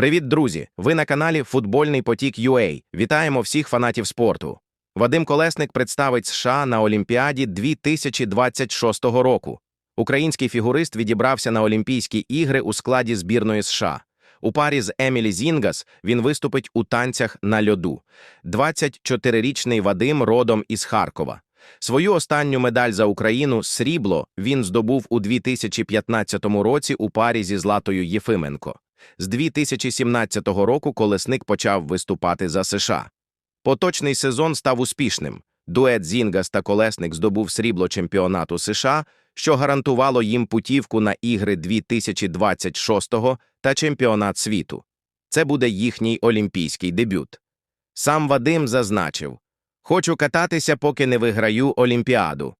Привіт, друзі! Ви на каналі Футбольний потік UA. Вітаємо всіх фанатів спорту. Вадим Колесник представить США на Олімпіаді 2026 року. Український фігурист відібрався на Олімпійські ігри у складі збірної США. У парі з Емілі Зінгас він виступить у танцях на льоду. 24-річний Вадим родом із Харкова. Свою останню медаль за Україну срібло він здобув у 2015 році у парі зі Златою Єфименко. З 2017 року колесник почав виступати за США. Поточний сезон став успішним. Дует Зінгас та Колесник здобув срібло чемпіонату США, що гарантувало їм путівку на ігри 2026 та чемпіонат світу. Це буде їхній олімпійський дебют. Сам Вадим зазначив Хочу кататися, поки не виграю Олімпіаду.